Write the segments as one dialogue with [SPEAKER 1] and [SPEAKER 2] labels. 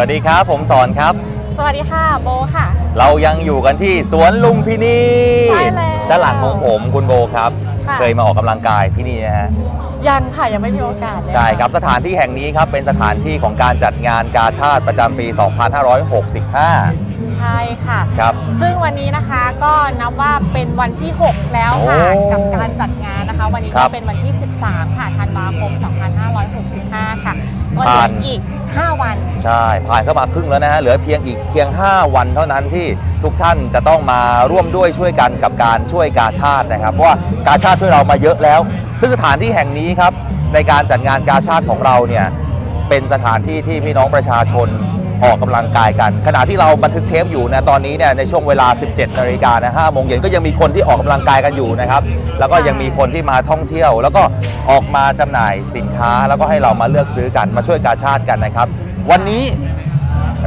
[SPEAKER 1] วัสดีครับ ผมสอนครับ
[SPEAKER 2] สวัสดีค่ะโบค่ะ
[SPEAKER 1] เรายังอยู่กันที่สวนลุมพินี
[SPEAKER 2] ใช่แล้ว
[SPEAKER 1] ด้านหลังของผมคุณโบครับ
[SPEAKER 2] ค่ะ
[SPEAKER 1] เคยมาออกกำลังกายที่นี่นะฮะ
[SPEAKER 2] ยังค่ะยังไม่มีโอกาสเลย
[SPEAKER 1] ใช่ครับ สถานที่แห่งนี้ครับเป็นสถานที่ของการจัดงานกาชาติประจำปี 2565
[SPEAKER 2] ใช่ค่ะ
[SPEAKER 1] ครับ
[SPEAKER 2] ซึ่งวันนี้นะคะก็นับว่าเป็นวันที่ 6 แล้วค่ะ
[SPEAKER 1] โอ้
[SPEAKER 2] กับการจัดงานนะคะ วันนี้
[SPEAKER 1] ครั
[SPEAKER 2] ก็
[SPEAKER 1] บ
[SPEAKER 2] เป็นวันที่ 13 ค่ะธันวาคม 2565 ค่ะก็เหลื
[SPEAKER 1] ผ่า
[SPEAKER 2] อน อีก 5 วัน
[SPEAKER 1] ใช่ผ่านเข้ามาครึ่งแล้วนะฮะเหลือเพียงอีกเพียง 5 วันเท่านั้นที่ทุกท่านจะต้องมาร่วมด้วยช่วยกันกับการช่วยกาชาตินะครับ เพราะว่ากาชาติช่วยเรามาเยอะแล้ว ซึ่งสถานที่แห่งนี้ครับในการจัดงานกาชาติของเราเนี่ยเป็นสถานที่ที่พี่น้องประชาชนออกกำลังกายกัน ขณะที่เราบันทึกเทปอยู่นะตอนนี้เนี่ยในช่วงเวลา 17นาฬิกานะ5โมงเย็นก็ยังมีคนที่ออกกำลังกายกันอยู่นะครับ แล้วก็ยังมีคนที่มาท่องเที่ยว แล้วก็ ออกมาจำหน่ายสินค้าแล้วก็ให้เรามาเลือกซื้อกันมาช่วยกาชาติกันนะครับ วันนี้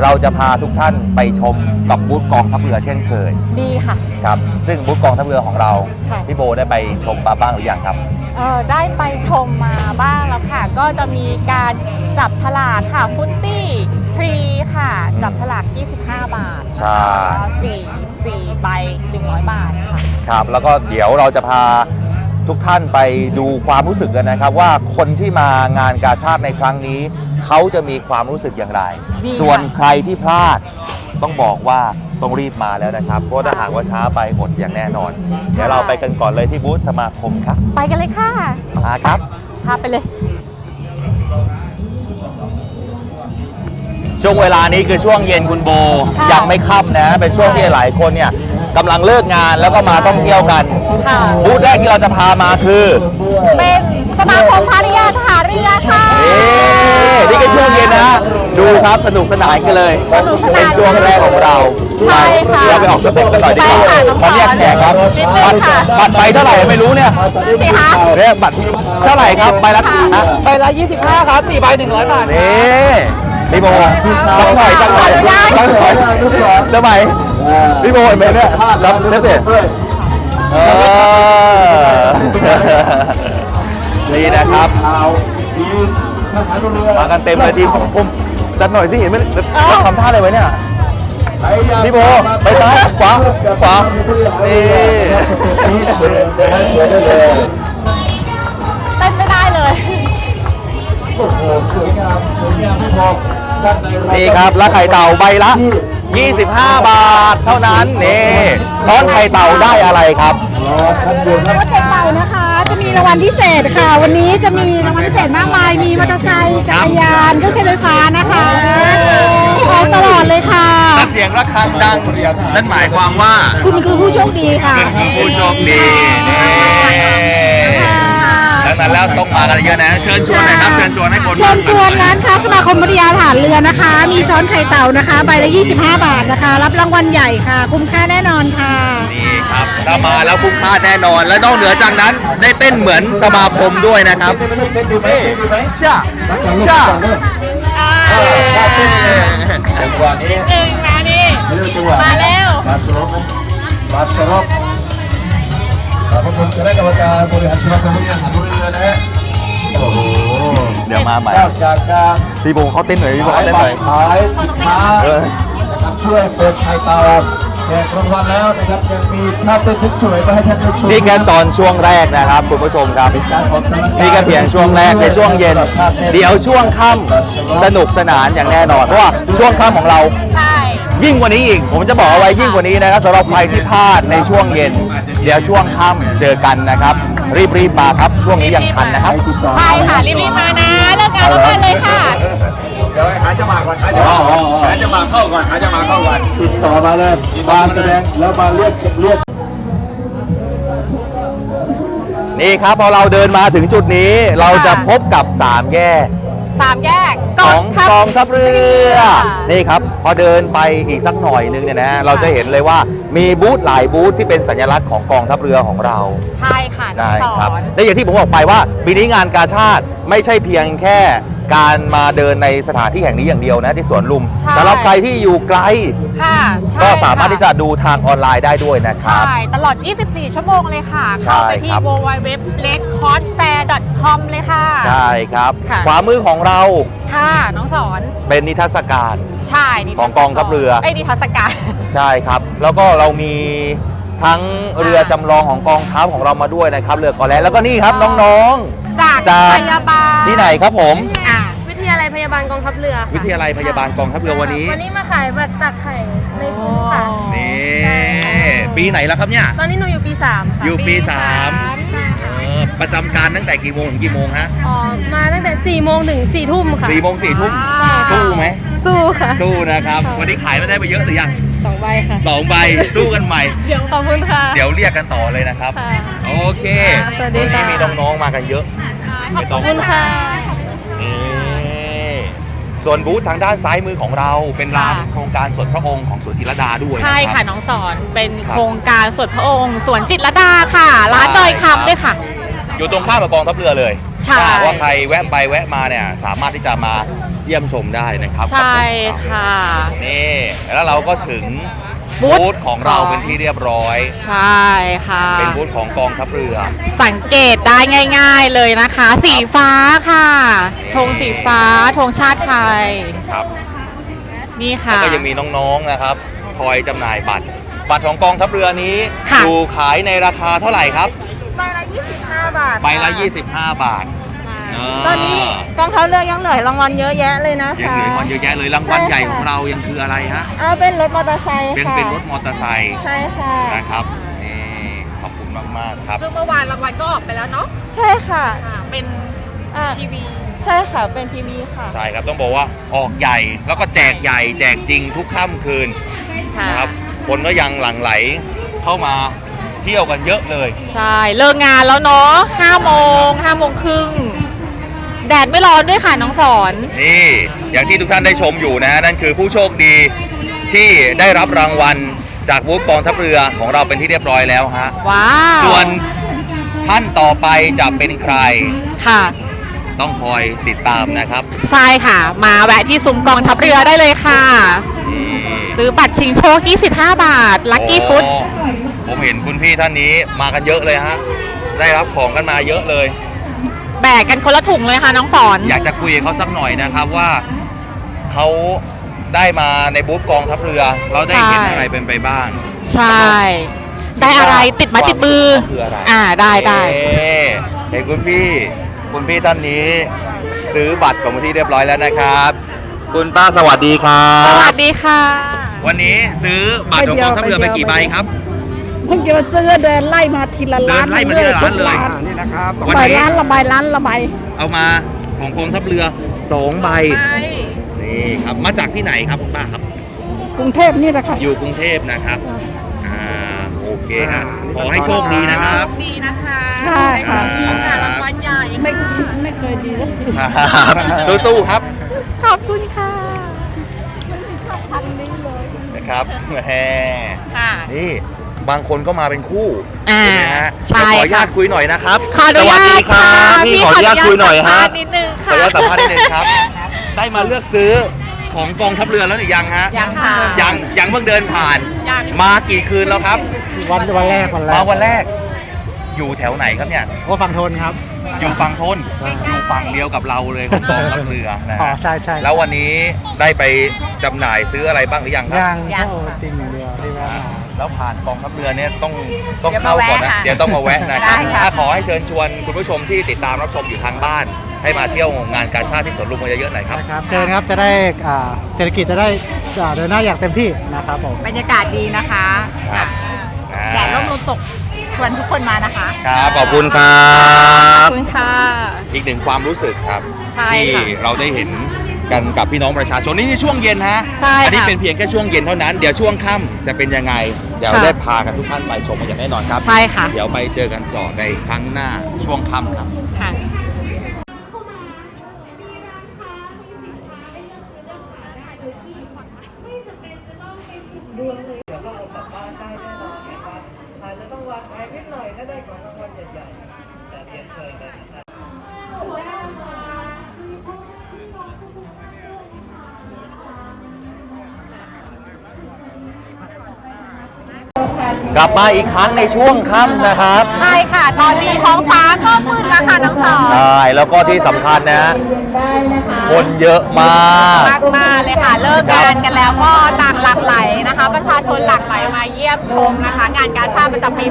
[SPEAKER 1] เราจะพาทุกท่านไปชมกับบูธกองทัพเรือเช่นเคย
[SPEAKER 2] ดีค่ะ
[SPEAKER 1] ครับ ซึ่งบูธกองทัพเรือของเรา
[SPEAKER 2] ค่ะ
[SPEAKER 1] พี่โบได้ไปชมมาบ้างหรือยังครับ
[SPEAKER 2] เอ่อได้ไปชมมาบ้างแล้วค่ะ ก็จะมีการจับฉลากค่ะฟุตตี้ทรีค่ะจับฉลาก 25 บาท
[SPEAKER 1] ใช่
[SPEAKER 2] สี่สี่ใบ100 บาทค่ะ
[SPEAKER 1] ครับ แล้วก็เดี๋ยวเราจะพา ทุกท่านไปดูความรู้สึกกันนะครับ ว่าคนที่มางานกาชาติในครั้งนี้ เขาจะมีความรู้สึกอย่างไร
[SPEAKER 2] ดีค่ะ
[SPEAKER 1] ส่วนใครที่พลาดต้องบอกว่าต้องรีบมาแล้วนะครับ เพราะถ้าหากว่าช้าไปอดอย่างแน่นอน เดี๋ยวเราไปกันก่อนเลยที่บูธสมาคมครับ
[SPEAKER 2] ไปกันเลยค่ะ
[SPEAKER 1] มาครับ
[SPEAKER 2] พาไปเลย
[SPEAKER 1] ช่วงเวลานี้คือช่วงเย็นคุณโบ
[SPEAKER 2] ค่ะ
[SPEAKER 1] ยังไม่ค่ำนะ เป็นช่วงที่หลายคนเนี่ย กำลังเลิกงานแล้วก็มาท่องเที่ยวกัน
[SPEAKER 2] ค่ะ
[SPEAKER 1] บูธแรกที่เราจะพามาคือ
[SPEAKER 2] เป็นสมาคมพาริยาทหารเรือค่ะ
[SPEAKER 1] เอ๊ะนี่ก็ช่วงเย็นนะดูครับสนุกสนานกันเลย
[SPEAKER 2] สนุกสนาน
[SPEAKER 1] เป็นช่วงแรกของเรา
[SPEAKER 2] ใช่ค่ะ
[SPEAKER 1] เราไปออกสเต็ปกันหน่อยดีกว่า
[SPEAKER 2] ไปค่ะน้อง
[SPEAKER 1] ขอเรียกแขกครับ
[SPEAKER 2] นิดนึง
[SPEAKER 1] บัตร
[SPEAKER 2] ค่ะ
[SPEAKER 1] บัตรใบเท่าไหร่ไม่รู้เนี่ย
[SPEAKER 2] ดูสิคะ
[SPEAKER 1] เนี่ยบัตรเท่าไหร่ครับใบละ
[SPEAKER 2] ค่ะ
[SPEAKER 1] ฮะ
[SPEAKER 3] ใบละ 25 ครับ4ใบ100 บาท
[SPEAKER 1] นี่พี่โบสักหน่อยสักหน่อย
[SPEAKER 2] ขออนุญาต
[SPEAKER 1] สักหน่อยทำไม พี่โบเห็นไหมเนี่ยรับเซฟเด็ดเออนี่นะครับมากันเต็มเลยทีมสองคมจัดหน่อยสิเห็นไหมจะทำท่าอะไรไว้เนี่ยพี่โบไปซ้ายขวาขวานี่
[SPEAKER 2] เต้นไม่ได้เลย
[SPEAKER 3] โอ้โหสวยงามสวยงามไม่พอด้านในเรา
[SPEAKER 1] นี่ครับแล้วไข่เต่าใบละ 25 บาท เท่านั้นนี่ช้อนไข่เต่าได้อะไรครับ
[SPEAKER 3] รอท่านอยู่ครับ
[SPEAKER 4] รถไฟเต่านะคะ จะมีรางวัลพิเศษค่ะ วันนี้จะมีรางวัลพิเศษมากมาย มีมอเตอร์ไซค์จักรยานเครื่องใช้ไฟฟ้านะคะของตลอดเลยค่ะ
[SPEAKER 1] ถ้าเสียงระฆังดังนั่นหมายความว่า
[SPEAKER 4] คุณคือผู้โชคดีค่ะ
[SPEAKER 1] คือผู้โชคดีนี่ดั งนั้นแล้วต้องมากันเยอะนะ เชิญชวนหน่อยครับ เชิญชวนให้คน
[SPEAKER 4] เชิญชวนร้านค้าสมาคมบริยาฐานเรือนะคะ มีช้อนไข่เต่านะคะ ใบละ 25 บาทนะคะ รับรางวัลใหญ่ค่ะ คุ้มค่าแน่นอนค่ะ
[SPEAKER 1] นี่ครับถ้ามาแล้วคุ้มค่าแน่นอน และนอกเหนือจากนั้นได้เต้นเหมือนสมาคมด้วยนะครับ
[SPEAKER 3] เต้นดูไหมเต้นดูไหม
[SPEAKER 1] ช่า
[SPEAKER 3] สักก่อนลูก
[SPEAKER 1] ช่า
[SPEAKER 3] สักก่อนลูกจังหวะนี้
[SPEAKER 2] หนึ่งนะนี่
[SPEAKER 3] เรื่องจังหวะ
[SPEAKER 2] มาแล้ว
[SPEAKER 3] มาสลบนะมาสลบ ขอบพระคุณคณะกรรมการบริหารสมาคมบริหารเรือนะฮะโอ้โห
[SPEAKER 1] เดี๋ยวมาใหม่
[SPEAKER 3] นอกจากการ
[SPEAKER 1] พี่โบเขาเต้นหน่อยพี่โบ
[SPEAKER 3] ขาย
[SPEAKER 1] เขาเต้น
[SPEAKER 3] บั
[SPEAKER 1] หน่อย
[SPEAKER 3] ตรขายสินค้า
[SPEAKER 1] เออ
[SPEAKER 3] นะครับช่วยเปิดไข่เตาแจกรางวัลแล้วนะครับยังมีภาพเต้นสวยๆมาให้ท่านได้ชม
[SPEAKER 1] นี่แค่ตอนช่วงแรกนะครับคุณผู้ชมครับ
[SPEAKER 3] การออกกำลังกาย
[SPEAKER 1] นี่ก็เพียงช่วงแรกในช่วงเย็น เดี๋ยวช่วงค่ำสนุกสนานอย่างแน่นอน เพราะว่าช่วงค่ำของเรา
[SPEAKER 2] ใช่
[SPEAKER 1] ยิ่งกว่านี้อีก ผมจะบอกเอาไว้ยิ่งกว่านี้นะครับสำหรับใครที่พลาดในช่วงเย็น เดี๋ยวช่วงค่ำเจอกันนะครับ รีบๆมาครับช่วงนี้ยังทันนะครับ
[SPEAKER 2] ใช่ค่ะรีบๆมานะเลิกงานแล้วมาเลยค่ะ
[SPEAKER 5] เดี๋ยวให้หาจะมาก่อนหาจะมาก่อนหาจะมาเข้าก่อนหาจะมาเข้าก่อน
[SPEAKER 3] ติดต่อมาเลยมาแสดงแล้วมาเรียกเรียก
[SPEAKER 1] นี่ครับพอเราเดินมาถึงจุดนี้เราจะพบกับสามแยก
[SPEAKER 2] สามแยก
[SPEAKER 1] ของ
[SPEAKER 2] ทัพ
[SPEAKER 1] กองทัพเรือ
[SPEAKER 2] ค่ะ
[SPEAKER 1] นี่ครับพอเดินไปอีกสักหน่อยนึงเนี่ยนะเราจะเห็นเลยว่ามีบูธหลายบูธที่เป็นสัญลักษณ์ของกองทัพเรือของเรา
[SPEAKER 2] ใช่ค่ะน้อ
[SPEAKER 1] ได้
[SPEAKER 2] งส
[SPEAKER 1] ครับ
[SPEAKER 2] อน
[SPEAKER 1] และอย่างที่ผมบอกไปว่าปีนี้งานกาชาติไม่ใช่เพียงแค่ การมาเดินในสถานที่แห่งนี้อย่างเดียวนะที่สวนลุม
[SPEAKER 2] ใช่
[SPEAKER 1] สำหรับใครที่อยู่ไกล
[SPEAKER 2] ค่ะใช่
[SPEAKER 1] ก็สามารถ
[SPEAKER 2] ค่ะ
[SPEAKER 1] ที่จะดูทางออนไลน์ได้ด้วยนะครับ
[SPEAKER 2] ใช่ ตลอด 24 ชั่วโมงเลยค่ะ
[SPEAKER 1] ใช่
[SPEAKER 2] เข้าไปที่
[SPEAKER 1] ครับ
[SPEAKER 2] www.redcordfair.com เลยค่ะ
[SPEAKER 1] ใช่ครับ
[SPEAKER 2] ค่ะ
[SPEAKER 1] ขวามือของเรา
[SPEAKER 2] ค่ะ น้องสอน
[SPEAKER 1] เป็นนิทรรศการ
[SPEAKER 2] ใช่นิทรรศ
[SPEAKER 1] ของกองทัพเรือ
[SPEAKER 2] ไอ้ยนิทรรศการ
[SPEAKER 1] ใช่ครับ แล้วก็เรามีทั้งเรือจำลองของกองทัพของเรามาด้วยนะครับ เรือกอแลแล้วก็นี่ครับน้อง
[SPEAKER 2] จาก
[SPEAKER 1] จาก
[SPEAKER 2] พยาบาล
[SPEAKER 1] ๆ ที่ไหนครับผม
[SPEAKER 2] อะ
[SPEAKER 6] วิทยาลัยพยาบาลกองทัพเรือค่ะ
[SPEAKER 1] วิทยาลัยพยาบาลกองทัพเรือวันนี้
[SPEAKER 6] วันนี้มาขายบัตรตักไข่ในซุ้มค่ะ
[SPEAKER 1] นี่ปีไหนแล้วครับเนี่ย
[SPEAKER 6] ตอนนี้หนูอยู่ปี 3 ค่ะ
[SPEAKER 1] อยู่ปีสาม
[SPEAKER 6] ใช่ค่ะ
[SPEAKER 1] เออประจำการตั้งแต่กี่โมงถึงกี่โมงฮะ
[SPEAKER 6] ออกมาตั้งแต่4โมงถึง4ทุ่มค่ะ
[SPEAKER 1] สี่โมงสี่ทุ่ม
[SPEAKER 6] ว้าว
[SPEAKER 1] สู้ไหม
[SPEAKER 6] สู้ค่ะ
[SPEAKER 1] สู้นะครับ วันนี้ขายมาได้ไปเยอะหรือยัง
[SPEAKER 6] สองใบค่ะ
[SPEAKER 1] สองใบสู้กันใหม่
[SPEAKER 6] เดี๋ยวขอบคุณค่ะ
[SPEAKER 1] เดี๋ยวเรียกกันต่อเลยนะครับ
[SPEAKER 6] ค่ะ
[SPEAKER 1] โอเค
[SPEAKER 6] ค่ะสวัสดีค่ะ
[SPEAKER 1] นนี้มีน้องๆมากันเยอะไม่
[SPEAKER 6] ข
[SPEAKER 1] ต้
[SPEAKER 6] อ
[SPEAKER 1] อบง
[SPEAKER 6] คุณค่ะ
[SPEAKER 1] นี่ ส่วนบูธทางด้านซ้ายมือของเราเป็นร้าน
[SPEAKER 2] ค่ะ
[SPEAKER 1] โครงการสวนพระองค์ของสวนธีรดาด้วย
[SPEAKER 2] ใช่
[SPEAKER 1] น
[SPEAKER 2] ค่ะ
[SPEAKER 1] รับ
[SPEAKER 2] น้องสอนเป็น
[SPEAKER 1] ครับ
[SPEAKER 2] โครงการสวนพระองค์สวนจิตรลดาค่ะ ร้าน
[SPEAKER 1] ใช่
[SPEAKER 2] ดอย
[SPEAKER 1] ครับ
[SPEAKER 2] คำด้วยค่ะ
[SPEAKER 1] อยู่ตรงข้ามกับกองทัพเรือเลย
[SPEAKER 2] ใช่
[SPEAKER 1] ถ้าหากว่าใครแวะไปแวะมาเนี่ยสามารถที่จะมาเยี่ยมชมได้นะครับ
[SPEAKER 2] ใช่ค่ะ
[SPEAKER 1] นี่แล้วเราก็ถึง
[SPEAKER 2] บูธ
[SPEAKER 1] บูธของเรา
[SPEAKER 2] ของ
[SPEAKER 1] เป็นที่เรียบร้อย
[SPEAKER 2] ใช่ค่ะ
[SPEAKER 1] เป็นบูธของกองทัพเรือ
[SPEAKER 2] สังเกตได้ง่าย ๆเลยนะคะ สีฟ้าค่ะธงสีฟ้าธงชาติไทย
[SPEAKER 1] ครับ
[SPEAKER 2] นี่
[SPEAKER 1] แล้ว
[SPEAKER 2] ค่ะ
[SPEAKER 1] ก็ยังมีน้องๆนะครับคอยจำหน่ายบัตร บัตรของกองทัพเรือนี้
[SPEAKER 2] ค่ะ
[SPEAKER 1] อยู่ขายในราคาเท่าไหร่ครับ
[SPEAKER 2] ใบละ25 บาท
[SPEAKER 1] ใบละ 25 บาทา
[SPEAKER 2] ตอนนี้กองทัพเรือยังเหลือรางวัลเยอะแยะเลยนะ
[SPEAKER 1] ยัง
[SPEAKER 2] คะ
[SPEAKER 1] เหลือมันเยอะแยะเลยรางวัล
[SPEAKER 2] ใช่ค่ะ
[SPEAKER 1] ใหญ่ของเรายังคืออะไรฮะ
[SPEAKER 2] อ่าเป็นรถมอเตอร์ไซค์
[SPEAKER 1] เป็น
[SPEAKER 2] ค่ะ
[SPEAKER 1] เป็นรถมอเตอร์ไซค์
[SPEAKER 2] ใช่ค่ะ
[SPEAKER 1] นะครับนี่ขอบคุณมากๆครับ
[SPEAKER 2] ซึ่งเมื่อวานรางวัลก็ออกไปแล้วเนาะใช่ค่ะเป็นทีวี ใช่ค่ะเป็นทีวีค่ะ
[SPEAKER 1] ใช่ครับต้องบอกว่าออกใหญ่แล้วก็แจกใหญ่แจกจริงทุกค่ำคืน
[SPEAKER 2] ค่ะ
[SPEAKER 1] นะครับคนก็ยังหลั่งไหลเข้ามาเที่ยวกันเยอะเลย
[SPEAKER 2] ใช่ เลิกงานแล้วเนาะ5โมง5โมงครึ่ง แดดไม่ร้อนด้วยค่ะน้องสอน
[SPEAKER 1] นี่อย่างที่ทุกท่านได้ชมอยู่นะฮะนั่นคือผู้โชคดีที่ได้รับรางวัลจากบูธกองทัพเรือของเราเป็นที่เรียบร้อยแล้วฮะ
[SPEAKER 2] ว้าว
[SPEAKER 1] ส่วนท่านต่อไปจะเป็นใคร
[SPEAKER 2] ค่ะ
[SPEAKER 1] ต้องคอยติดตามนะครับ
[SPEAKER 2] ใช่ค่ะ มาแวะที่ซุ้มกองทัพเรือได้เลยค่ะ
[SPEAKER 1] นี่
[SPEAKER 2] ซื้อบัตรชิงโชค 25 บาท ลัคกี้ฟุต
[SPEAKER 1] โอ้ผมเห็นคุณพี่ท่านนี้มากันเยอะเลยฮะ ได้รับของกันมาเยอะเลย
[SPEAKER 2] แบกกันคนละถุงเลยค่ะน้องสอน
[SPEAKER 1] อยากจะคุยกับเขาสักหน่อยนะครับว่าเขาได้มาในบูธกองทัพเรือ เราได้เห็น
[SPEAKER 2] ใช่
[SPEAKER 1] อะไรเป็นไปบ้าง
[SPEAKER 2] ใช่ ได้อะไรติดไมาติดมือ
[SPEAKER 1] ความรู้สึกคืออะไร
[SPEAKER 2] อ่าได้ได้
[SPEAKER 1] เอ๊ะเห็นคุณพี่คุณพี่ท่านนี้ ซื้อบัตรของมูลที่เรียบร้อยแล้วนะครับ คุณป้าสวัสดีครั
[SPEAKER 2] สวั
[SPEAKER 1] บ
[SPEAKER 2] สดีค่ะ
[SPEAKER 1] วันนี้ซื้อบัตรของกองทัพเรือไปกี่ใบครับ
[SPEAKER 4] เพิ่งจะมาซื้อเดินไล่มาทีละ
[SPEAKER 1] เดิ
[SPEAKER 4] ล้าน
[SPEAKER 1] นไล่มาทีละร้านเลย
[SPEAKER 3] นี่นะครับ
[SPEAKER 1] วัน
[SPEAKER 4] ใบ
[SPEAKER 1] นี้
[SPEAKER 4] ล้านละใบล้านละใบ
[SPEAKER 1] เอามาของกองทัพเรือสองใบนี่ครับมาจากที่ไหนครับคุณป้าครับ
[SPEAKER 4] กรุงเทพนี่แหละค่ะ
[SPEAKER 1] อยู่กรุงเทพนะครับอ่าโอเคฮะขอให้โชคดีนะครับ
[SPEAKER 2] ดีนะคะ
[SPEAKER 4] ค่ะ
[SPEAKER 1] ค่ะ
[SPEAKER 2] ค่ะรางวัลใหญ่
[SPEAKER 4] ไม่ไม่เคยดีสักที
[SPEAKER 1] สู้ๆครับ
[SPEAKER 2] ขอบคุณค่ะ
[SPEAKER 1] นะครับแหม
[SPEAKER 2] ค่ะ
[SPEAKER 1] นี่ บางคนก็มาเป็นคู่
[SPEAKER 2] อ่า
[SPEAKER 1] ใช่ไหมฮะ
[SPEAKER 2] ใช่
[SPEAKER 1] เดี๋ยวขออนุญาต
[SPEAKER 2] ค่ะ
[SPEAKER 1] คุยหน่อยนะครับ
[SPEAKER 2] ขออนุ
[SPEAKER 1] สวั
[SPEAKER 2] ญา
[SPEAKER 1] สดี
[SPEAKER 2] ต
[SPEAKER 1] ครั
[SPEAKER 2] ค่ะ
[SPEAKER 1] บพี่ขออนุญาตคุยหน่อยฮะ
[SPEAKER 2] สัมภาษณ์นิดนึง
[SPEAKER 1] ขอ
[SPEAKER 2] ค่ะ
[SPEAKER 1] อนุญาตสัมภาษณ์นิดนึงครับ ได้มาเลือกซื้อของกองทัพเรือแล้วหรือยังฮะ
[SPEAKER 2] ยังค่ะ
[SPEAKER 1] ยังยังเพิ่งเดินผ่าน
[SPEAKER 2] ยัง
[SPEAKER 1] มากี่คืนแล้วครับ
[SPEAKER 7] วันวันแรกวันแร
[SPEAKER 1] มากวันแรก อยู่แถวไหนครับเนี่ย
[SPEAKER 7] ว่าฝั่งทนครับ
[SPEAKER 1] อยู่ฝั่งทนอยู่ฝั่งเดียวกับเราเลยของกองทัพเรือนะ
[SPEAKER 7] อ๋อ
[SPEAKER 1] ฮะ
[SPEAKER 7] ใช่ใช่
[SPEAKER 1] แล้ววันนี้ได้ไปจำหน่ายซื้ออะไรบ้างหรือยังครับ
[SPEAKER 7] ย่าง
[SPEAKER 2] ยัง
[SPEAKER 7] เข้า
[SPEAKER 2] ค่ะ
[SPEAKER 7] ติ่งเดียวที่ว่ามา
[SPEAKER 1] แล้วผ่านกองทัพเรือเนี่ยต้องต้อง
[SPEAKER 2] เดี๋ยว
[SPEAKER 1] เข้า
[SPEAKER 2] มา
[SPEAKER 1] ก่อน
[SPEAKER 2] แวะ
[SPEAKER 1] นะ
[SPEAKER 2] ค่ะ
[SPEAKER 1] เดี๋ยวต้องมาแวะนะครับ
[SPEAKER 2] ได้ค่ะ
[SPEAKER 1] ถ้าขอให้เชิญชวนคุณผู้ชมที่ติดตามรับชมอยู่ทางบ้าน ให้มาเที่ยวงานการชาติที่สวนลุมกันเยอะๆหน่อยครับ
[SPEAKER 7] นะครับเชิญครับจะได้อ่าเศรษฐกิจจะได้อ่าเดินหน้าอย่างเต็มที่นะครับผม
[SPEAKER 2] บรรยากาศดีนะคะ
[SPEAKER 1] ครับ
[SPEAKER 2] แดดร่มลมตกชวนทุกคนมานะคะ
[SPEAKER 1] ครับขอบคุณครั
[SPEAKER 2] ขอบบคุณค่ะ
[SPEAKER 1] อีกหนึ่งความรู้สึกครับ
[SPEAKER 2] ใช่
[SPEAKER 1] ที่
[SPEAKER 2] ค่ะ
[SPEAKER 1] เราได้เห็น กันกับพี่น้องประชาชนนี่ในช่วงเย็นฮะ
[SPEAKER 2] ใช่
[SPEAKER 1] อันี้
[SPEAKER 2] ค่ะ
[SPEAKER 1] เป็นเพียงแค่ช่วงเย็นเท่านั้น เดี๋ยวช่วงค่ำจะเป็นยังไง เดี๋ยว
[SPEAKER 2] ค่ะ
[SPEAKER 1] ได้พากันทุกท่านไปชมกันอย่างแน่นอนครับ
[SPEAKER 2] ใช่ค่ะ
[SPEAKER 1] เดี๋ยวไปเจอกันต่อในครั้งหน้าช่วงค่ำครับ
[SPEAKER 2] ค่ะ
[SPEAKER 8] เก
[SPEAKER 1] ลับมาอีกครั้งในช่วงค่ำนะครับ
[SPEAKER 2] ใช่ค่ะ ตอนนี้ท้องฟ้าก็มืดแล้วค่ะน้องสอน
[SPEAKER 1] ใช่แล้วก็ที่สำคัญนะ คนเยอะมาก
[SPEAKER 2] มากมากๆเลยค่ะเลิกงานกันแล้วก็ต่างหลั่งไหลนะคะ ประชาชนหลั่งไหลมาเยี่ยมชมนะคะ งานการชาติประจำปี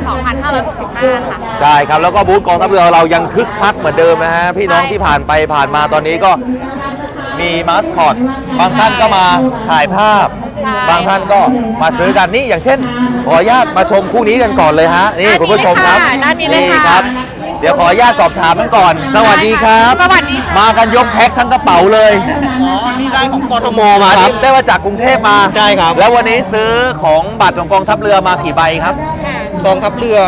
[SPEAKER 2] 2565 ค่ะ
[SPEAKER 1] ใช่ครับแล้วก็บูธกองทัพเรือเรายังคึกคักเหมือนเดิมนะฮะพี่น้องที่ผ่านไปผ่านมาตอนนี้ก็ มีมาสคอตบางท่านก็มาถ่ายภาพ
[SPEAKER 2] ใช่
[SPEAKER 1] บางท่านก็มาซื้อกันนี่อย่างเช่น ขออนุญาตมาชมคู่นี้กันก่อนเลยฮะนี่
[SPEAKER 2] ด้านนี้
[SPEAKER 1] คุณผู้ชมครับ
[SPEAKER 2] เลยค่ะด้านนี้เลยค่ะ
[SPEAKER 1] ครับ เดี๋ยวขออนุญาตสอบถามกันก่อน สวัสดีครับ
[SPEAKER 2] สวัสดีค่ะ
[SPEAKER 1] มากันยกแพ็คทั้งกระเป๋าเลยอ๋อ นี่ได้ของกทมมาครับ ได้มาจากกรุงเทพมาใช่ครับ แล้ววันนี้ซื้อของบัตรของกองทัพเรือมากี่ใบครับ
[SPEAKER 7] กองทัพเรือ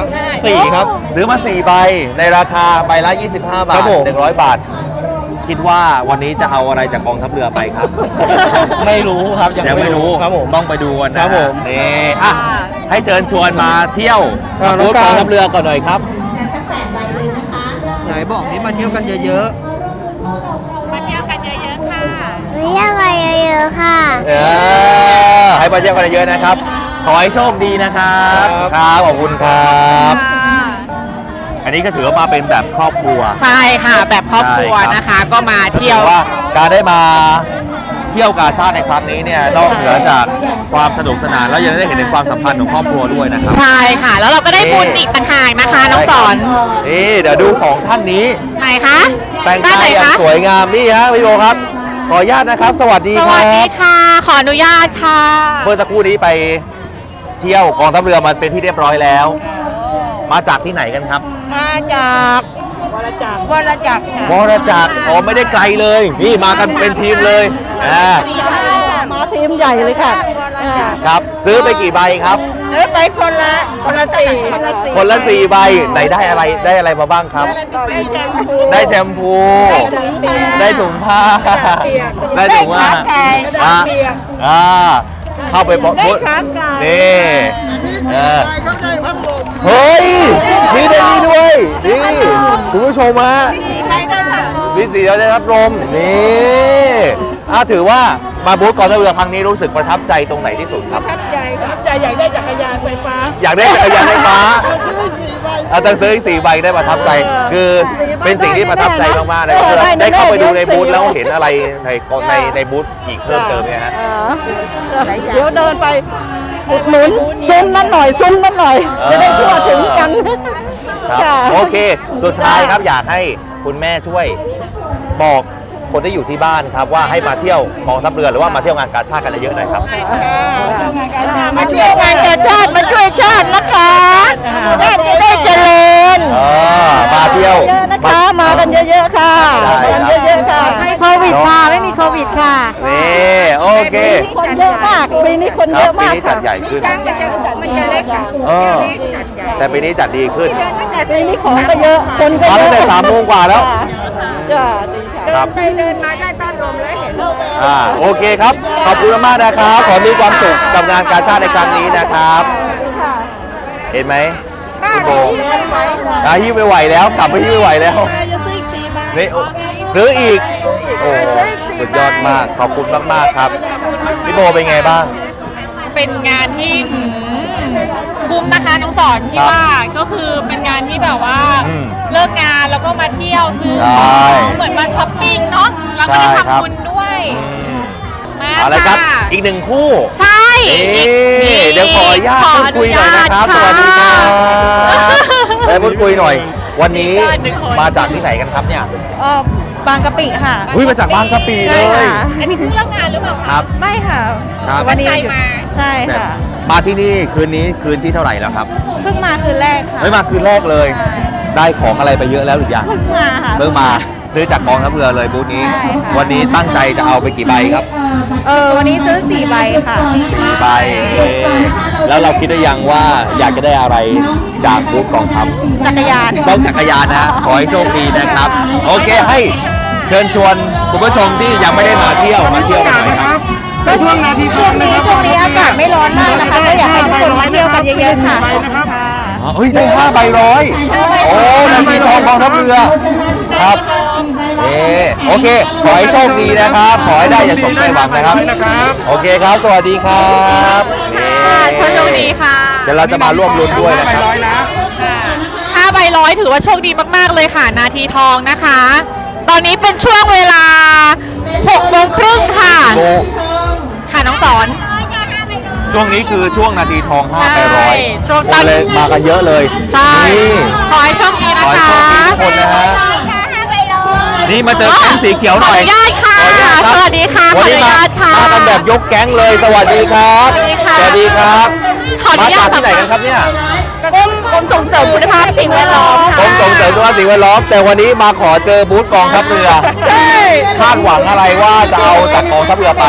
[SPEAKER 1] สี่ครับ ซื้อมา 4 ใบในราคาใบละ 25 บา
[SPEAKER 7] ครั
[SPEAKER 1] ท
[SPEAKER 7] บผม
[SPEAKER 1] 100 บาท คิดว่าวันนี้จะเอาอะไรจากกองทัพเรือไปครับ
[SPEAKER 7] ไม่รู้ครับ
[SPEAKER 1] ยังไม่รู้
[SPEAKER 7] ครับผม
[SPEAKER 1] ต้องไปดูกันนะครับ
[SPEAKER 7] ผม
[SPEAKER 1] นี่อะให้เชิญชวนมาเที่ยว
[SPEAKER 7] อ่าน้
[SPEAKER 1] บู
[SPEAKER 7] อง
[SPEAKER 1] ธ
[SPEAKER 7] การ
[SPEAKER 1] กองทัพเรือก่อนหน่อยครับ
[SPEAKER 7] ไหนบอกนี่มาเที่ยวกันเยอะ
[SPEAKER 2] มาเที่ยวกันเยอะๆค่ะ
[SPEAKER 8] เรียกอะไรเยอะๆค่ะ
[SPEAKER 1] เออให้มาเที่ยวกันเยอะๆนะครับ ขอให้โชคดีนะครับ ครับ ขอบคุณครับ อันนี้ก็ถือว่ามาเป็นแบบครอบครัว
[SPEAKER 2] ใช่ค่ะ แบบครอบครัว
[SPEAKER 1] ใช่ครับ
[SPEAKER 2] นะคะ ก็มาเที่ยว
[SPEAKER 1] ถือว่าการได้มาเที่ยวกาชาติในครั้งนี้เนี่ยนอกเหนือจากความสนุกสนานแล้วยังได้เห็นถึงความสัมพันธ์ของครอบครัวด้วยนะครับ
[SPEAKER 2] ใช่ค่ะ แล้วเราก็ได้บุญอีกต่างหากนะคะน้องสอน
[SPEAKER 1] นี่เดี๋ยวดูสองท่านนี้
[SPEAKER 2] ไหนคะ
[SPEAKER 1] แต่ง
[SPEAKER 2] ด้าน
[SPEAKER 1] กา
[SPEAKER 2] ไหน
[SPEAKER 1] ยอย่าง
[SPEAKER 2] คะ
[SPEAKER 1] สวยงามนี่ฮะพี่โบครับ ขออนุญาตนะครับ สวัสดี
[SPEAKER 2] ส
[SPEAKER 1] ค
[SPEAKER 2] วั
[SPEAKER 1] รั
[SPEAKER 2] สดี
[SPEAKER 1] บ
[SPEAKER 2] ค่ะ ขออนุญาตค่ะ
[SPEAKER 1] เมื่อสักครู่นี้ไปเที่ยวกองทัพเรือมาเป็นที่เรียบร้อยแล้ว มาจากที่ไหนกันครับ
[SPEAKER 2] มาจากวรจักรวรจักรค่ะ
[SPEAKER 1] วรจักรอ๋อไม่ได้ไกลเลย นี่มากันเป็นทีมเลยอ่า
[SPEAKER 4] มาทีมใหญ่เลยค่ะ
[SPEAKER 1] ครับ ซื้อไปกี่ใบครับ
[SPEAKER 2] ซื้อไปคนละคนละสี่
[SPEAKER 1] คนละสี่ใบไหนได้อะไรได้อะไรมาบ้างครับ ได้แชมพู ได้ถุงผ้า ได้ถุงผ้าอะอ่า เข้าไปบอกพูดนี่เออเฮ้ยมีได้นี่ด้วยนี่คุณผู้ชมฮะมีสีเราได้รับลมนี่อะถือว่ามาบูธกองทัพเรือครั้งนี้รู้สึกประทับใจตรงไหนที่สุดครับ
[SPEAKER 6] ใจอยากได้จักรยานไฟฟ้า
[SPEAKER 1] อยากได้จักรยานไฟฟ้า เอาต้องซื้ออีกสี่ใบได้ประทับใจ คือเป็นสิ่งที่ประทับใจมากๆนะครับคือได้เข้าไปดูในบูธแล้วเห็นอะไรในในในบูธอีกเพิ่มเติมเนี่ยฮะ
[SPEAKER 4] เดี๋ยวเดินไปอุดหนุนซุ้มนั้นหน่อยซุ้มนั้นหน่อยจะได้ทั่วถึงกัน
[SPEAKER 1] ครับ
[SPEAKER 4] ค่ะ
[SPEAKER 1] โอเค สุดท้ายครับอยากให้คุณแม่ช่วยบอก คนที่อยู่ที่บ้านครับว่าให้มาเที่ยวกองทัพเรือหรือว่ามาเที่ยวงานกาชาติกันเยอะๆหน่อยครับ
[SPEAKER 4] มาช่วยชาติชาติมาช่วยชาตินะคะชาติจะได้เจริญ
[SPEAKER 1] เออมาเที่ยว
[SPEAKER 4] เยอะนะคะมากันเยอะๆค่ะ
[SPEAKER 1] ได้ครับ
[SPEAKER 4] มากันเยอะๆค่ะโควิดค่ะไม่มีโควิดค่ะ
[SPEAKER 1] นี่โอเค
[SPEAKER 4] คนเยอะมากปีนี้คน
[SPEAKER 1] ค
[SPEAKER 4] เย
[SPEAKER 1] รับ
[SPEAKER 4] อะ
[SPEAKER 1] ปี
[SPEAKER 4] มาก
[SPEAKER 1] นี้จั
[SPEAKER 4] ค่ะ
[SPEAKER 1] ดใหญ่ขึ้น
[SPEAKER 2] มันจะเล็กค่ะ
[SPEAKER 1] เออ แต่ปีนี้จัดดีขึ้น
[SPEAKER 4] แต่ปีนี้ของก็เยอะคนก็
[SPEAKER 1] มา
[SPEAKER 4] เย
[SPEAKER 1] ตั้
[SPEAKER 4] อะ
[SPEAKER 1] งแต่สามโมงกว่าแล้ว
[SPEAKER 4] จ้าดีค่ะ
[SPEAKER 1] ครับ
[SPEAKER 2] ไปเดินมาได้ต้อนลมแล้วเห็น
[SPEAKER 1] อ่าโอเคครับ ขอบคุณมากๆนะครับ ขอมีความสุขกับงานกาชาติในครั้งนี้นะครับ เห็นไหมคุณโบอ่าหิ้วไม่ไหวแล้ว กลับไปหิ้วไม่ไหวแล้ว
[SPEAKER 6] จะซื้ออีกสี่ใบ
[SPEAKER 1] นี่โอ้ซื้ออีก โอ้ สุดยอดมาก ขอบคุณมากๆครับ พี่โบเป็นไงบ้าง
[SPEAKER 2] เป็นงานที่หืมคุ้มนะคะน้องสอนที่
[SPEAKER 1] ครับ
[SPEAKER 2] ว่าก็คือเป็นงานที่แบบว่า
[SPEAKER 1] อืม
[SPEAKER 2] เลิกงานแล้วก็มาเที่ยวซื้อ
[SPEAKER 1] ใช่
[SPEAKER 2] ของเหมือนมาช้อปปิ้งเนาะแล้วก็ได้
[SPEAKER 1] ใช่ครับ
[SPEAKER 2] ทำบุญด้วย
[SPEAKER 1] อืม
[SPEAKER 2] มา
[SPEAKER 1] เอาละครับ
[SPEAKER 2] ค่ะ
[SPEAKER 1] อีกหนึ่งคู่
[SPEAKER 2] ใช่
[SPEAKER 1] นี่
[SPEAKER 2] อีก
[SPEAKER 1] เดี๋ยวขออนุญาตพูดคุยหน่อยนะครับ สวัสดีครับ ได้พูดคุยหน่อย วันนี้มาจากที่ไหนกันครับเนี่ย
[SPEAKER 4] บางกะปิค่ะ
[SPEAKER 1] อุ้ยมาจากบางกะปิเลย
[SPEAKER 2] อันนี้เพิ่งเลิกงานหรือเปล่า
[SPEAKER 1] ค
[SPEAKER 2] คะ
[SPEAKER 1] รับ
[SPEAKER 4] ไม่ค่ะ
[SPEAKER 1] ครับ
[SPEAKER 4] วันนี้
[SPEAKER 2] ใจมา
[SPEAKER 4] ใช่
[SPEAKER 1] แต่
[SPEAKER 4] ค่ะ
[SPEAKER 1] มาที่นี่คืนนี้คืนที่เท่าไหร่แล้วครับ
[SPEAKER 4] เพิ่งมาคืนแรกค่ะ
[SPEAKER 1] เฮ้ยมาคืนแรกเลยได้ของอะไรไปเยอะแล้วหรือยัง
[SPEAKER 4] เพิ่งมาค่ะ
[SPEAKER 1] เพิ่งมาซื้อจากกองทัพเรือเลยบูธนี้
[SPEAKER 4] ใช่ค่ะ
[SPEAKER 1] วันนี้ตั้งใจจะเอาไปกี่ใบครับ
[SPEAKER 4] เออวันนี้ซื้อสี่ใบค่ะ
[SPEAKER 1] สี่ใบเอ๊ะแล้วเราคิดได้ยังว่าอยากจะได้อะไรจากบูธกองทัพ
[SPEAKER 4] จักรยาน
[SPEAKER 1] ต้องจักรยานนะ ขอให้โชคดีนะครับ โอเคให้ เชิญชวนคุณผู้ชมที่ยังไม่ได้มาเที่ยวมาเที่ยวกันหน่อยครับ
[SPEAKER 4] ก็ช่วงนี้ช่วงนี้ช่วงนี้อากาศไม่ร้อนมากนะคะก็อยากให้ทุกคนมาเที่ยวกันเยอะๆค่ะค่ะ
[SPEAKER 1] อ๋อเฮ้ยได้ห้าใบร้อยโอ้นาทีทองกองทัพเรือครับเอโอเค ขอให้โชคดีนะครับ ขอให้ได้อย่างสมใจหวังนะครับ โอเคครับ สวัสดีครับนี่
[SPEAKER 2] โชคดีค่ะ
[SPEAKER 1] เดี๋ยวเราจะมาร่วมลุ้นด้วยนะครับ
[SPEAKER 2] ห้าใบร้อยถือว่าโชคดีมากๆเลยค่ะ นาทีทองนะคะ ตอนนี้เป็นช่วงเวลา6โมงครึ่งค่ะ
[SPEAKER 1] โบ
[SPEAKER 2] ค่ะน้องสอน
[SPEAKER 1] ช่วงนี้คือช่วงนาทีทองห้าไปร้อย
[SPEAKER 2] ใช่ช่วง
[SPEAKER 1] คนเลยมากันเยอะเลย
[SPEAKER 2] ใช่
[SPEAKER 1] นี่
[SPEAKER 2] ขอให้โชคดี
[SPEAKER 1] ข
[SPEAKER 2] นะ
[SPEAKER 1] อให้
[SPEAKER 2] คะ
[SPEAKER 1] โชคดีทุกคนนะฮะนี่มาเจอแก๊งสีเขียวหน่อย
[SPEAKER 2] ขออนุญาตค่ะ
[SPEAKER 1] ขออนุญาตครับ
[SPEAKER 2] สวัสดีค่ะ
[SPEAKER 1] วันนี้
[SPEAKER 2] ขออนุ
[SPEAKER 1] มา
[SPEAKER 2] ญาตค่ะ
[SPEAKER 1] มากันแบบยกแก๊งเลย สวัสดีครับ
[SPEAKER 2] สวัสดีค่ะ
[SPEAKER 1] ครับ
[SPEAKER 2] ขออนุ
[SPEAKER 1] มา
[SPEAKER 2] ญา
[SPEAKER 1] จา
[SPEAKER 2] ต
[SPEAKER 1] กที่ไหนกันครับเนี่ย
[SPEAKER 2] กรมก รมส่งเสริมคุณภาพสิ่งแวดล้อม
[SPEAKER 1] กรมส่งเสริมสุขภาพสิ่งแวดล้อม แต่วันนี้มาขอเจอบูธกองทัพเรือ
[SPEAKER 2] ใช่
[SPEAKER 1] คาดหวังอะไรว่าจะเอาจากกองทัพเรือไป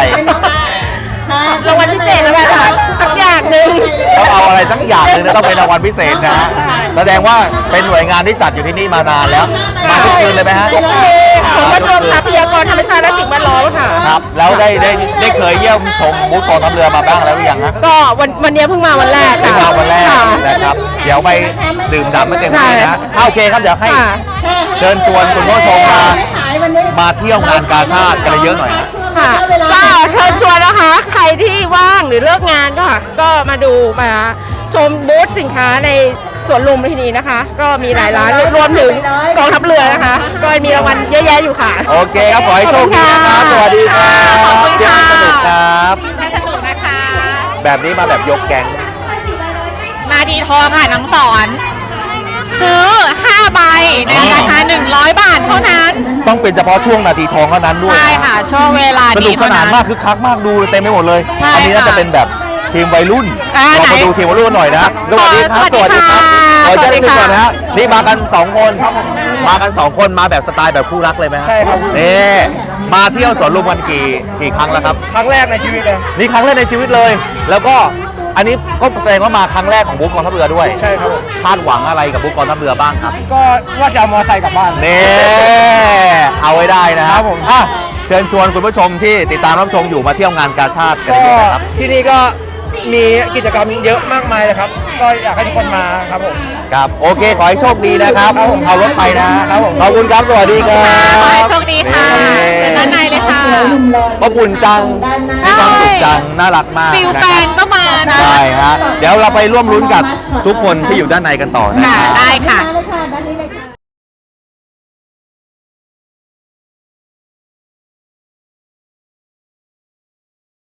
[SPEAKER 2] รางวัลพิเศษแล้วกันค่ะสักอย่างหนึ่ง
[SPEAKER 1] ต้องเอาอะไรสักอย่างหนึ่งนะต้องเป็นรางวัลพิเศษนะฮะ แสดงว่าเป็นหน่วยงานที่จัดอยู่ที่นี่มานานแล้ว มาทุกคืนเลยไหมฮะ
[SPEAKER 2] ของกระทรวงทรัพยากรธรรมชาติและสิ่งแวดล้อมค่ะ
[SPEAKER 1] ครับ แล้วได้ได้ได้เคยเยี่ยมชมบูธกองทัพเรือมาบ้างแล้วหรือยังฮะ
[SPEAKER 2] ก็วันวันนี้เพิ่งมาวันแรก
[SPEAKER 1] ได้
[SPEAKER 2] ค่ะ
[SPEAKER 1] มาวันแรก
[SPEAKER 2] ค่ะ
[SPEAKER 1] นะครับ เดี๋ยวไปดื่มด่ำไม่เต็มที่นะ
[SPEAKER 2] ค่ะ
[SPEAKER 1] อะโอเคครับเดี๋ยวให้
[SPEAKER 2] ค่ะ
[SPEAKER 1] เชิญชวนคุณผู้ชมมามาเที่ยวงานกาชาติกันเยอะหน่อยฮะ
[SPEAKER 2] ค่ะก็เชิญชวนนะคะ ใครที่ว่างหรือเลิกงานก็ค่ะ ก็มาดูมาชมบูธสินค้าใน สวนลุมพินีนะคะ ก็มีหลายร้านรวมถึงกองทัพเรือนะคะ ก็มีรางวัลเยอะแยะอยู่ค่ะ
[SPEAKER 1] โอเคครับขอให้โชคดีนะครับสวัสดีครับ
[SPEAKER 2] ขอบคุณ
[SPEAKER 1] เที่ยว
[SPEAKER 2] ค่ะ
[SPEAKER 1] สนุกครับ
[SPEAKER 2] สนุกนะคะ
[SPEAKER 1] แบบนี้มาแบบยกแก๊ง
[SPEAKER 2] นาทีทองค่ะน้องสอน ซื้อ 5 ใบในราคา 100 บาทเท่านั้น
[SPEAKER 1] ต้องเป็นเฉพาะช่วงนาทีทองเท่านั้นด้วย
[SPEAKER 2] ใช่ค่ะช่วงเวลา
[SPEAKER 1] สนุ
[SPEAKER 2] นี้
[SPEAKER 1] กส
[SPEAKER 2] เท่านั้นา
[SPEAKER 1] นมากคึกคักมากดูเต็มไปหมดเลย
[SPEAKER 2] ใช่
[SPEAKER 1] อันี้น่า
[SPEAKER 2] ค่ะ
[SPEAKER 1] จะเป็นแบบ ทีมวัยรุ่น
[SPEAKER 2] อ่า
[SPEAKER 1] เรามา
[SPEAKER 2] ไหน
[SPEAKER 1] ดูทีมวัยรุ่นหน่อยนะสวัสดีครับ
[SPEAKER 2] สวัสดีค่ะ
[SPEAKER 1] ขอแจ้ง
[SPEAKER 2] สวัสดี
[SPEAKER 1] นิด
[SPEAKER 2] ค่ะ
[SPEAKER 1] ก่อนนะฮะนี่มากัน2คนมากัน2คนมาแบบสไตล์แบบคู่รักเลยไหมฮะ
[SPEAKER 7] ใช่ครับ
[SPEAKER 1] นี่มาเที่ยวสวนลุมกันกี่กี่ครั้งแล้วครับ
[SPEAKER 7] ครั้งแรกในชีวิตเลย
[SPEAKER 1] นี่ครั้งแรกในชีวิตเลย แล้วก็อันนี้ก็แสดงว่ามาครั้งแรกของบุ๊กกองทัพเรือด้วย
[SPEAKER 7] ใช่ครับผม
[SPEAKER 1] คาดหวังอะไรกับบุ๊กกองทัพเรือบ้างครับ
[SPEAKER 7] ก็ว่าจะเอามอไซค์กลับบ้าน
[SPEAKER 1] นี่เอาไว้ได้นะครับผม อะเชิญชวนคุณผู้ชมที่ติดตามรับชมอยู่มาเที่ยวงานกาชาติกัน
[SPEAKER 7] ก็
[SPEAKER 1] เยอะๆนะครับ
[SPEAKER 7] ที่นี่ก็ มีกิจกรรมเยอะมากมายเลยครับ ก็อยากให้ทุกคนมาครับผม
[SPEAKER 1] ครับโอเคขอให้โชคดีนะครับ
[SPEAKER 7] ครับผม
[SPEAKER 1] เอารถไปนะครับผมขอบคุณครับสวัสดีครับ
[SPEAKER 2] ขอให้โชคดีค่ะ
[SPEAKER 1] นี่
[SPEAKER 2] เชิญด้านในเลยค่ะ
[SPEAKER 1] ขอบคุณจังมีความสุขจังน่ารักมาก
[SPEAKER 2] ฟิล
[SPEAKER 1] นะ
[SPEAKER 2] แฟ
[SPEAKER 1] ครับ
[SPEAKER 2] นก็มานะ
[SPEAKER 1] ใช่ฮะเดี๋ยวเราไปร่วมรุ้นกับทุกคนที่อยู่ด้านในกันต่อนะ
[SPEAKER 2] ค่ะ
[SPEAKER 1] ครับ
[SPEAKER 2] ได้ค่ะ